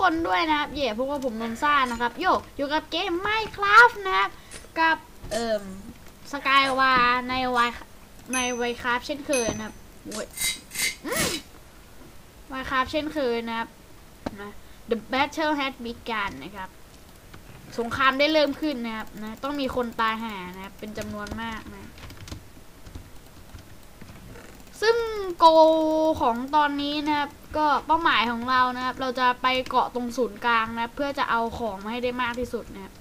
คนด้วยนะครับ เย่พวกว่าผมนนซ่านะครับโยอยู่กับเกม Minecraft นะครับ กับเอ่มสกายวาในวายในไวคราฟเช่นเคยนะครับโว้ยคราฟเช่นเคยนะครับนะ The battle has begun นะครับ สงครามได้เริ่มขึ้นนะครับนะต้องมีคนตายห่านะครับเป็นจำนวนมากนะ ซึ่งโกของตอนนี้นะครับก็เป้าหมายของเรานะครับ เราจะไปเกาะตรงศูนย์กลางนะเพื่อจะเอาของมาให้ได้มากที่สุดนะครับ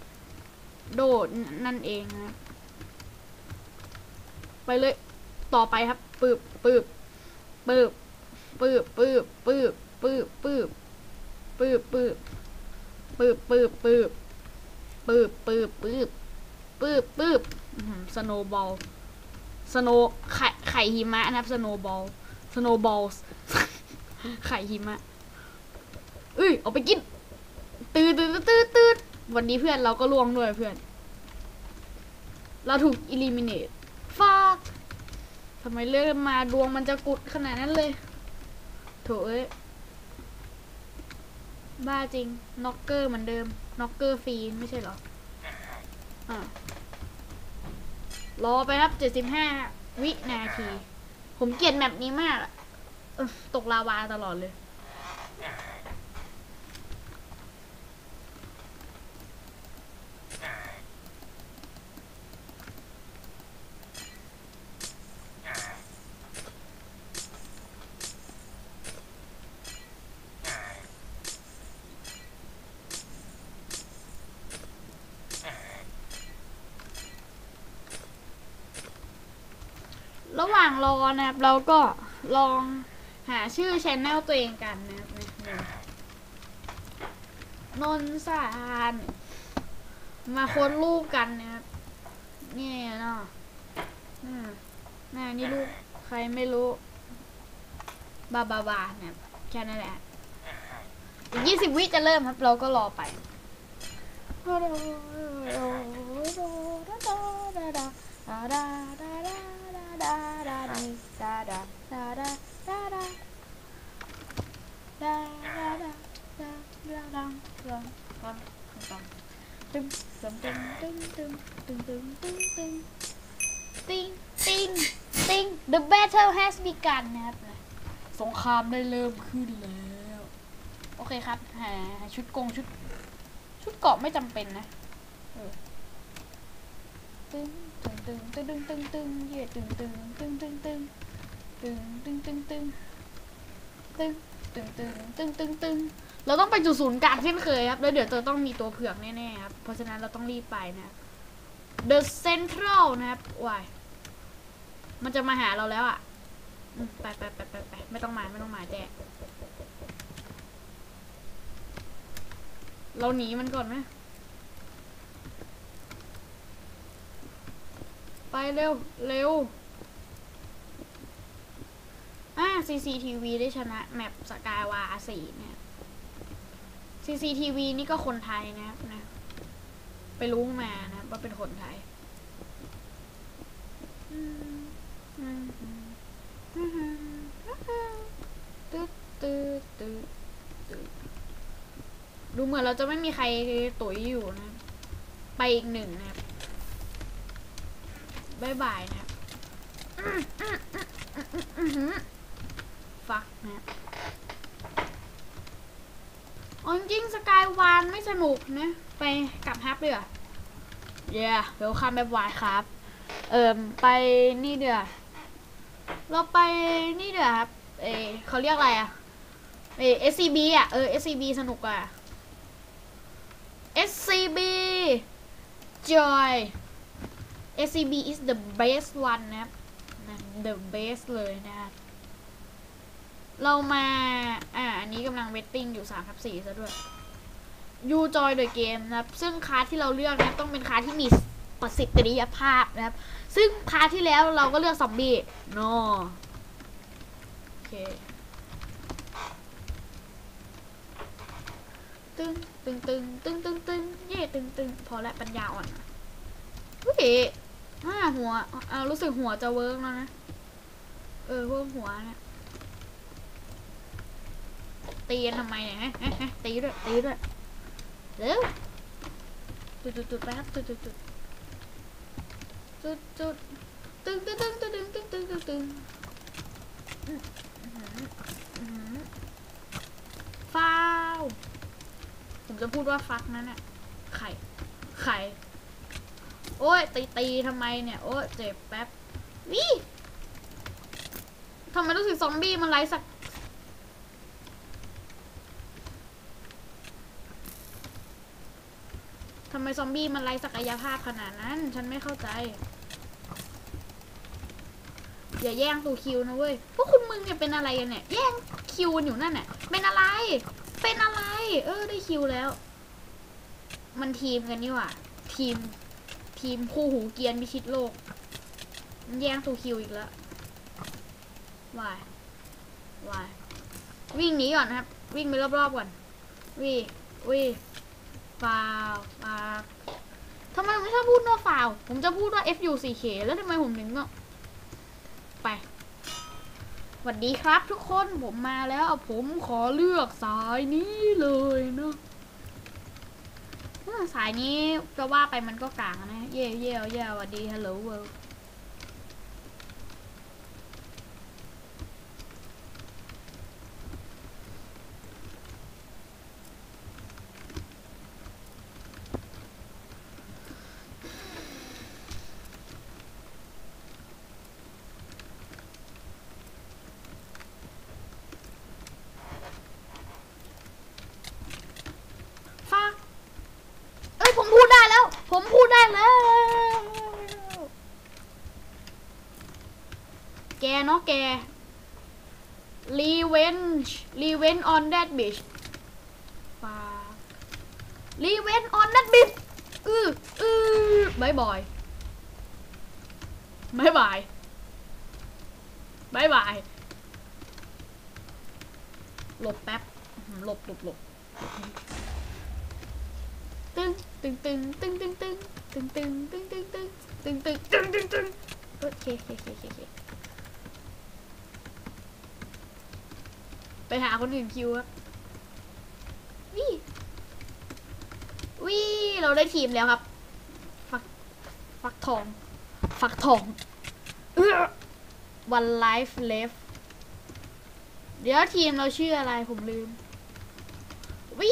โดดนั่นเองนะครับไปเลยต่อไปครับปืบปืบปืบปืบปืบปืบปืบปืบปืบปืบปืบปืบปืบปืบปืบปืบปืบปืบสโนบอล สโนไข่ไข่หิมะนะครับสโนบอลสโนบอลไข่หิมะเอ้ยเอาไปกินตื่นตื่นตื่นตื่นวันนี้เพื่อนเราก็ล่วงด้วยเพื่อน เราถูกอิลิมิเนตฟาดทำไมเลือนมาดวงมันจะกุดขนาดนั้นเลยโถเอ้ยบ้าจริง น็อกเกอร์เหมือนเดิม น็อกเกอร์ฟรีไม่ใช่หรอ อ่า รอไปครับ 75 วินาที ผมเกลียดแมปนี้มากอะเออตกลาวาตลอดเลย ระหว่างรอ นะครับ เราก็ลองหาชื่อชแนลตัวเองกันนะครับเนี่ยนนสารมาค้นรูปกันนะครับ นี่เนาะน่านี่รูปใครไม่รู้ บาบาบาเนี่ยแค่นั้นแหละอีกยี่สิบวิจะเริ่มครับ เราก็รอไป ตึงตึงตึงตึงตึงตึงตึงตึงตึงติงติงติง the battle has begun นะครับสงครามได้เริ่มขึ้นแล้ว โอเคครับหาชุดกงชุด ชุดเกาะไม่จำเป็นนะ เออตึง ตึงตึงตึงตึงตึงตึงเย่ตึงตึงตึงตึงตึงตึงตึงตึงตึงตึงตึงตึงตึงตึงตึงเราต้องไปจุดศูนย์กลางเช่นเคยครับแล้วเดี๋ยวจะต้องมีตัวเผือกแน่ๆครับเพราะฉะนั้นเราต้องรีบไปนะ The Central นะครับวายมันจะมาหาเราแล้วอะไปไปไปไปไปไม่ต้องมาไม่ต้องมาแจ้เราหนีมันก่อนไหม ไปเร็ว เร็ว อ่า CCTV ได้ชนะ แมปสกายวาสี่เนี่ย CCTV นี่ก็คนไทยนะครับนะ ไปรู้มานะว่าเป็นคนไทยดตึ๊ดตึ๊ดตึ๊ดดูเหมือนเราจะไม่มีใครตุ๋ยอยู่นะ ไปอีกหนึ่งนะครับ บายบายนะครับฟักนะครับอ๋อจริงสกายวานไม่สนุกนะ ไปกลับฮับเลยเหรอเย้เวคัมแบบวายครับ เอิมไปนี่เดือเราไปนี่เดือครับ เอเขาเรียกอะไรอะเอ SCB อะเออ SCB สนุกอะ SCB Joy SCB is the best one นะครับนะ the best เลยนะครับเรามา อ่า อันนี้กำลังเวทติ้งอยู่3ทับ4ซะด้วย You Joy the game นะครับ ซึ่งคาร์ดที่เราเลือกนะครับต้องเป็นคาร์ดที่มีประสิทธิภาพนะครับ ซึ่งคาร์ดที่แล้วเราก็เลือกซอมบี้โนโอเค ตึงตึงตึงตึงตึงตึงเย่ตึงตึงพอแล้วปัญญาอ่อนอเฮ้ย ห้าหัวเอารู้สึกหัวจะเวิร์กแล้วนะ เออพวกหัวเนี่ยตีทำไมเนี่ยฮะฮะฮะตีด้วยตีด้วยเร็วจุดจุดจุดไปครับจุดจุดจุดจุดจุดตึงตึงตึงตึงตึงตึงตึงตึงอื้อหืออื้อหือฟาวผมจะพูดว่าฟักนั่นน่ะไข่ไข่ โอ้ยตีตีทำไมเนี่ย โอ้ยเจ็บแป๊บวิทำไมรู้สึกซอมบี้มันไร้สัก ทำไมซอมบี้มันไร้ศักยภาพขนาดนั้น ฉันไม่เข้าใจ อย่าแย่งตัวคิวนะเว้ย พวกคุณมึงเนี่ยเป็นอะไรกันเนี่ย แย่งคิวอยู่นั่นน่ะ เป็นอะไร เป็นอะไร เออได้คิวแล้ว มันทีมกันนี่หว่า ทีม ทีมคู่หูเกียนพิชิตโลก มันแย่งตัวคิวอีกแล้ววายวายวิ่งหนีก่อนนะครับ วิ่งไปรอบๆก่อนวิ่งวิ่งฟาวฟาวทำไมผมไม่ชอบพูดว่าฟาว ผมจะพูดว่า F U C K แล้วทำไมผมถึงต้องไปสวัสดีครับทุกคนผมมาแล้วผมขอเลือกสายนี้เลยเนาะ สายนี้จะว่าไปมันก็กลางนะ เย่เย่เย่สวัสดีฮัลโหลเวิลด์ฟักเอ้ย ผมพูดได้แล้ว ผมพูดได้แล้วแกเนาะแก revenge revenge on that bitch ฟาก revenge on that bitch อืออือบายบายบายบายบายบายหลบแป๊บหลบหลบหลบตึ้ง ตึงตึงตึงตึงตึงตึงตึงตึงตึงตึงตึงตึงตึงตึงตึงโอเคโอเคโอเคโอเคไปหาคนอื่นคิวครับวิวิเราได้ทีมแล้วครับ ฟัก ฟักทอง ฟักทอง one life left เดี๋ยวทีมเราชื่ออะไรผมลืมวิ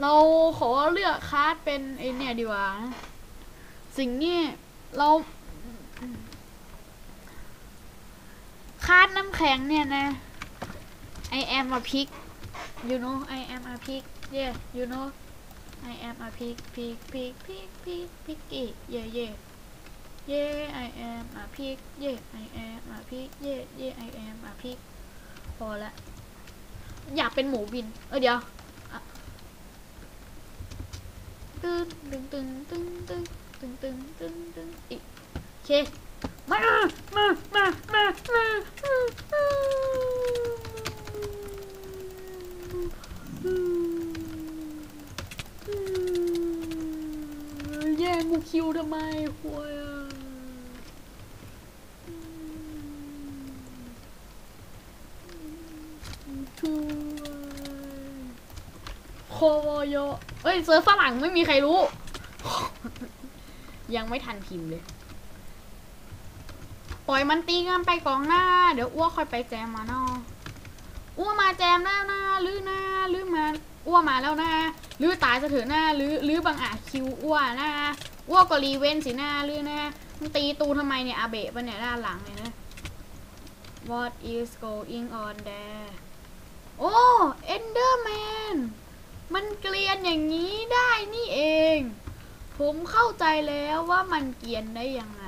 เราขอเลือกคาร์ดเป็นไอเนี่ยดีกว่า สิ่งนี้เราคาร์ดน้ำแข็งเนี่ยนะ I am a pig you know I am a pig yeah you know I am a pig pig pig pig pig piggy yeah yeah yeah I am a pig yeah I am a pig yeah yeah I am a pig พอละ อยากเป็นหมูบิน เออเดี๋ยว ตึงตึงตึงตึงตึงตึงตึงตึงตึงอีกเคมามามามามาแย่งกูคิวทำไมควยช่วยโควโย เอ้ยเซิร์ฟฝรั่งไม่มีใครรู้ ยังไม่ทันพิมพ์เลย ปล่อยมันตีกันไปกองหน้า เดี๋ยวอ้วค่อยไปแจมมาเนาะอ้วมาแจมแล้วนะหรือนะหรือมาอ้วมาแล้วนะหรือตายจะเถอะหน้าหรือหรือบางอาจคิวอ้วนะอ้วก็รีเวนสิหน้าหรือนะมันตีตูทำไมเนี่ยอาเบะปะเนี่ยด้านหลังเลยนะ What is going on there โอ้ Enderman มันเกลียนอย่างนี้ได้นี่เอง ผมเข้าใจแล้วว่ามันเกลียนได้ยังไง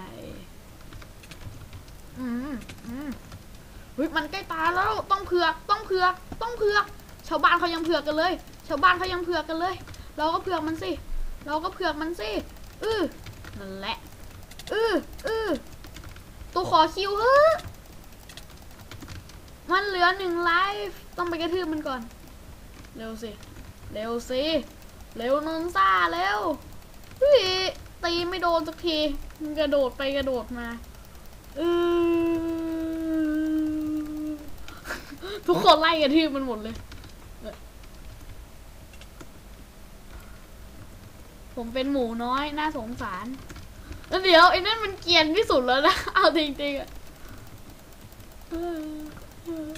อืมอืมเฮ้ยมันใกล้ตาแล้วต้องเผือกต้องเผือกต้องเผือก ชาวบ้านเขายังเผือกกันเลย ชาวบ้านเขายังเผือกกันเลย เราก็เผือกมันสิ เราก็เผือกมันสิอือนั่นแหละอืออือตัวขอคิวเฮ้อะมันเหลือหนึ่งไลฟ์ต้องไปกระทืบมันก่อน เร็วสิ เร็วสิ เร็วนนซ่าเร็วเฮ้ยตีไม่โดนสักที กระโดดไปกระโดดมาอือทุกคนไล่กระทืบมันหมดเลย ผมเป็นหมูน้อย น่าสงสารแล้วเดี๋ยวไอ้นั่นมันเกียนที่สุดแล้วนะ เอาจริงๆอะเออเออ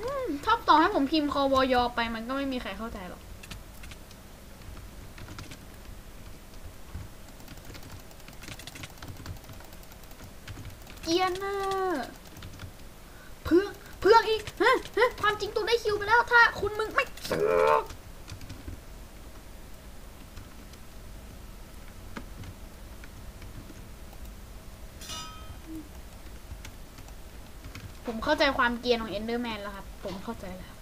อืม ชอบต่อให้ผมพิมพ์คอวอยอไปมันก็ไม่มีใครเข้าใจหรอก เกียนน่ะเพื่อเพื่ออีกฮะฮะความจริงตูนได้คิวไปแล้วถ้าคุณมึงไม่เสือกผมเข้าใจความเกียนของเอนเดอร์แมนแล้วครับ ผมเข้าใจแล้ว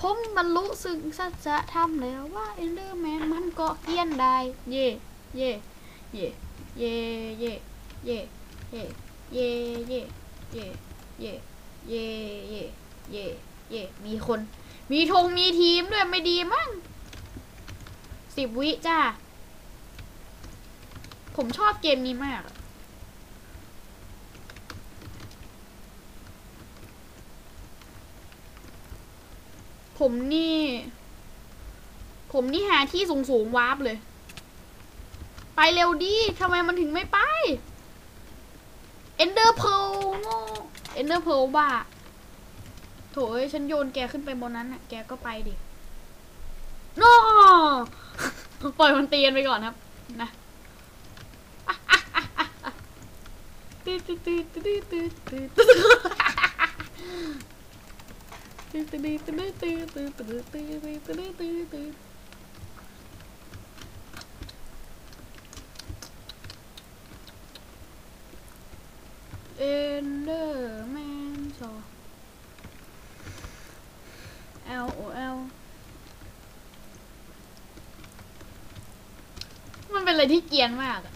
ผมบรรลุสึงสัจธรรมแล้วว่าเอนเดอร์แมนมันก็เกรียนได้ เย่เย่เย่เย่เย่เย่เย่เย่เย่เย่เย่เย่เย่เย่เย่มีคน มีธงมีทีมด้วยไม่ดีมั้งสิบวิจ้า ผมชอบเกมนี้มาก ผมนี่ ผมนี่หาที่สูงสูงๆวาร์ปเลย ไปเร็วดิทำไมมันถึงไม่ไป เอนเดอร์เพลโง่เอนเดอร์เพลบ้าโถเอ้ยฉันโยนแกขึ้นไปบนนั้นน่ะ แกก็ไปดิโนปล่อยมันเตียนไปก่อนครับ นะตืดตืดตืดตืดตืดตืด เอนเดอร์แมนซอ L O L มันเป็นอะไรที่เกียนมากอะ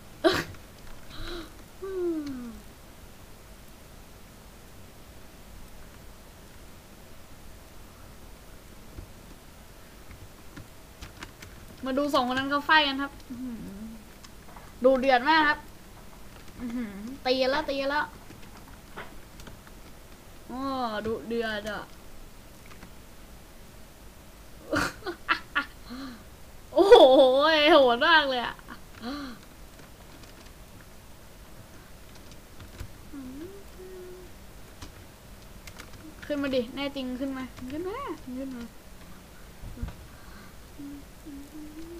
มาดูสองคนนั้นเขาไฟกันครับดูเดือดมากครับตีแล้วตีแล้วโอ้ดูเดือดอะโอ้โหโหดมากเลยอะขึ้นมาดิ แน่จริงขึ้นมา ขึ้นมา ขึ้นมา Mm -hmm.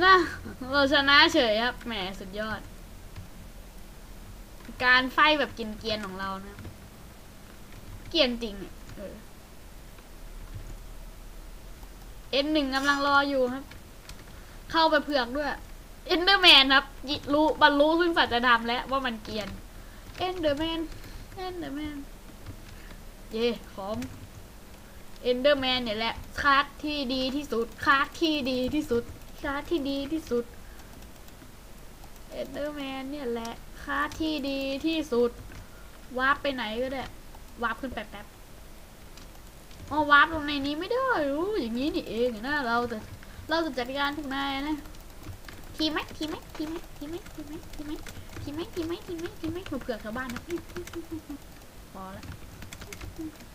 นะเราชนะเฉยครับ แหมสุดยอด การไฟแบบกินเกียนของเรานะ เกียนจริงเออเอ็นหนึ่งกำลังรออยู่ครับ เข้าไปเผือกด้วย เอ็นเดอร์แมนครับยิรู้บรรลุซึ่งสัจธรรมแล้วว่ามันเกียน เอ็นเดอร์แมน เอ็นเดอร์แมน เย่ของเอ็นเดอร์แมนเนี่ยแหละคาร์ดที่ดีที่สุดคาร์ดที่ดีที่สุด คาร์ดที่ดีที่สุด เอเดอร์แมนเนี่ยแหละคาที่ดีที่สุด วาร์ปไปไหนก็ได้ วาร์ปขึ้นไปแป๊บอ๋อวาร์ปลงในนี้ไม่ได้รู้อย่างนี้นี่เองนะเราจะเราจะจัดการพวกนายนะ ทีไหมทีไหมทีไหมทีไหมทีไหมทีไหมทีไหมทีไหมทีไหมทีไหมเผื่อชาวบ้านนะพอแล้วกระ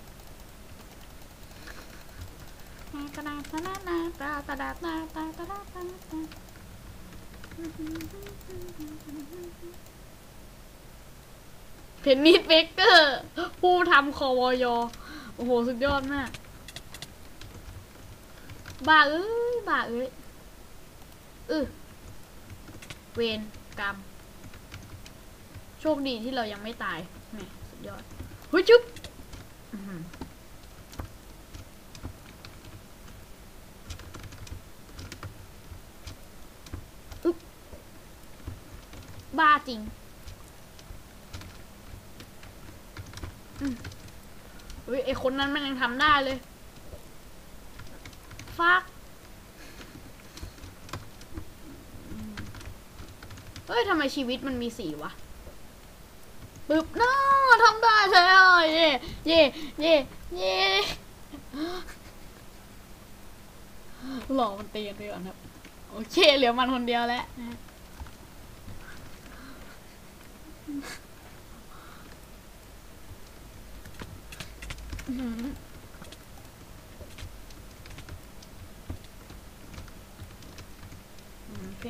เพนนิสเบเกอร์ ผู้ทำคอวอยโอ้โห สุดยอดมาก บ้าเอ้ย บ้าเอ้ยเออเวรกรรม โชคดีที่เรายังไม่ตายแหมสุดยอดเฮ้ยจุ๊บอื้อหืออึ๊บ บ้าจริงอืมเฮ้ยไอคนนั้นมันยังทำได้เลยฟักอืมเฮ้ยทำไมชีวิตมันมีสีวะปึ๊บน้าทำได้แล้วเย่เย่เย่เย่หลอกมันตีกันไปก่อนครับ โอเคเหลือมันคนเดียวแล้วนะฮะอื้อหือ เพ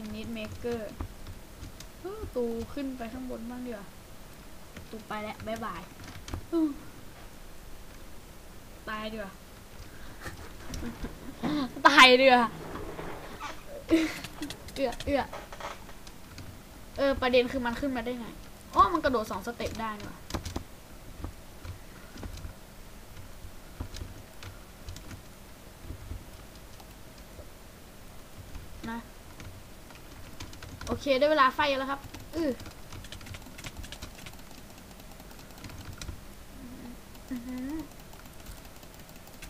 นนิสเมเกอร์ตูขึ้นไปข้างบนบ้างดีกว่าตูไปแล้วบ๊ายบายตายดีกว่าตายดีกว่าเอือเอือเออ ประเด็นคือมันขึ้นมาได้ไง อ๋อมันกระโดดสองสเต็ปได้นี่หว่านะโอเค ได้เวลาไฟแล้วครับ อือ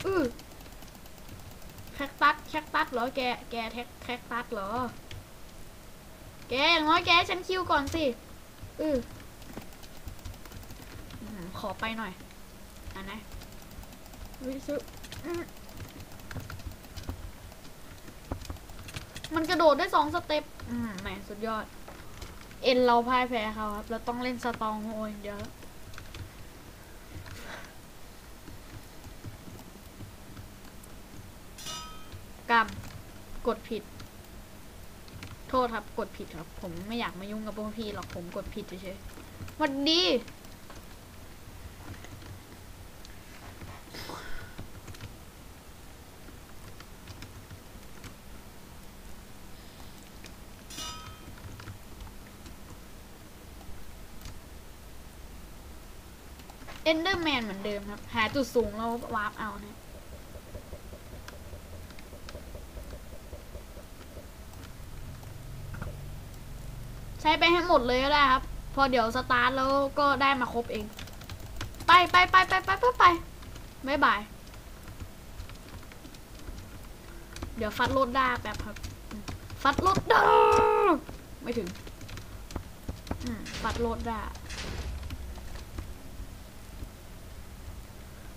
อือแคคตัสแคคตัสเหรอ แก แกแท็กแคคตัสเหรอ แกอย่างน้อยแกฉันคิวก่อนสิ อือ ขอไปหน่อยอะนะวิสุอื้อมันกระโดดได้สองสเต็ป อืมแหมสุดยอด เอ็นเราพ่ายแพ้เขาครับ เราต้องเล่นสตองโอยางเดียวแล้วกรรมกดผิด โทษครับ กดผิดครับ ผมไม่อยากมายุ่งกับพวกพี่หรอก ผมกดผิดเฉยๆหวันดี เอนเดอร์แม นเหมือนเดิมครับ หาจุดสูงแล้ววาร์ปเอานะใช้ไปให้หมดเลยก็ได้ครับ พอเดี๋ยวสตาร์ทแล้วก็ได้มาครบเอง ไปไปไปไปไปไปไปบายบาย เดี๋ยวฟัดโลดด้าแป๊บครับ ฟัดโลดด้าไม่ถึงอืมฟัดโลดด้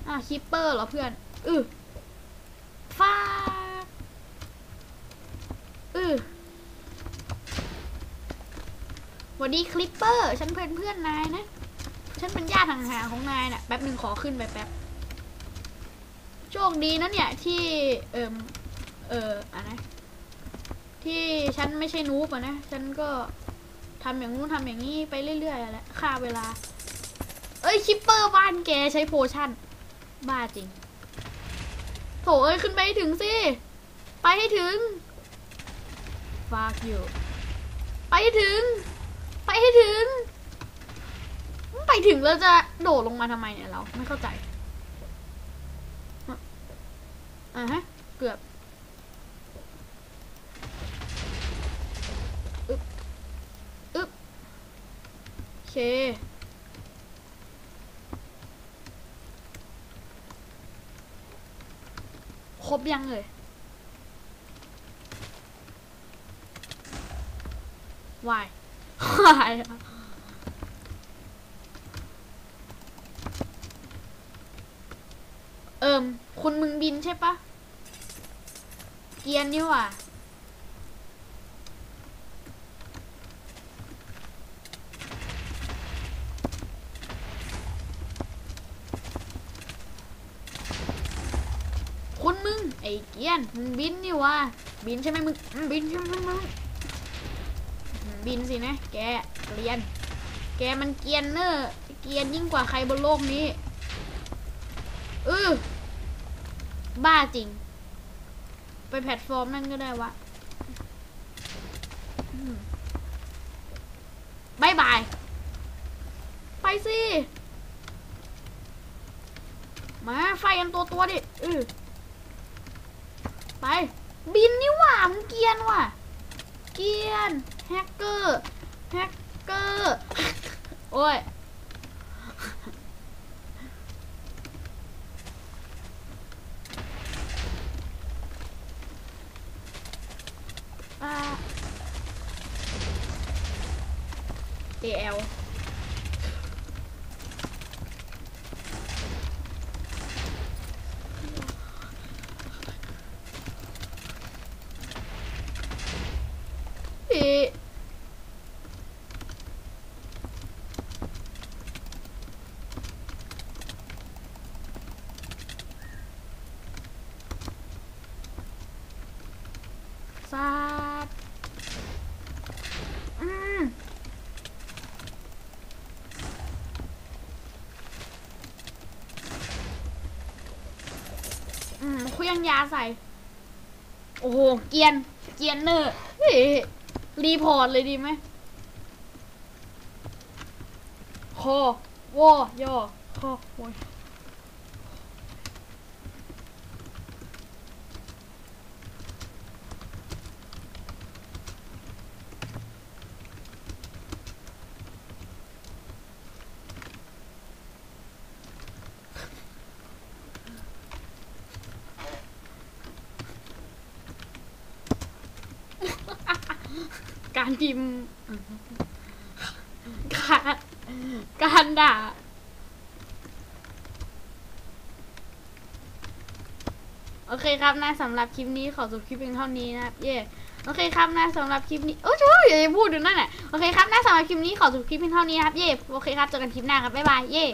อะคิปเปอร์เหรอเพื่อน อือฟาอือสวัสดีคลิปเปอร์ ฉันเป็นเพื่อนนายนะ ฉันเป็นญาติห่างๆของนายน่ะ แป๊บหนึ่งขอขึ้นไปแป๊บ โชคดีนะเนี่ย ที่ เอิมเอออะนะ ที่ฉันไม่ใช่นูบอะนะ ฉันก็ทำอย่างนู้นทำอย่างนี้ไปเรื่อยๆอะแหละฆ่าเวลา เอ้ยคิปเปอร์บ้านแกใช้โพชั่น บ้าจริง โถเอ้ย ขึ้นไปให้ถึงสิ ไปให้ถึงฝากอยู่ ไปให้ถึง ไปให้ถึง ไปถึงแล้วจะโดดลงมาทำไมเนี่ยเรา ไม่เข้าใจ อะฮะ เกือบอึ๊บอึ๊บโอเค ครบ ยังเลยวายวายเอิมคุณมึงบินใช่ปะ เกียร์นี่ว่ะ ไอ้ เกียนมึงบินนี่วะบินใช่ไหมมึงบินใช่ไหมมึงบินสินะ แกเรียน แกมันเกียนเนอะเกียนยิ่งกว่าใครบนโลกนี้เออบ้าจริง ไปแพลตฟอร์มนั่นก็ได้วะบายบาย ไปสิ มาไฟกันตัวตัวดิเออ ไป บินนี่หว่ามันเกียนว่ะ เกียนแฮกเกอร์แฮกเกอร์ โอ้ย อ่า AL พี่ซาดอืม อื นยาใส่ โอ้โห เกียน เกียนเนอร์เฮ้ยรีพอร์ตเลยดีไหมคอวอย่อคอโวย การพิมพ์การการด่า โอเคครับนะสำหรับคลิปนี้ขอจบคลิปเพียงเท่านี้นะครับ เย่โอเคครับนะสำหรับคลิปนี้โอ้ยช่วยอย่าพูดอยู่นั่นแหละโอเคครับนะสำหรับคลิปนี้ขอจบคลิปเพียงเท่านี้นะครับ เย่โอเคครับเจอกันคลิปหน้าครับบ๊ายบายเย่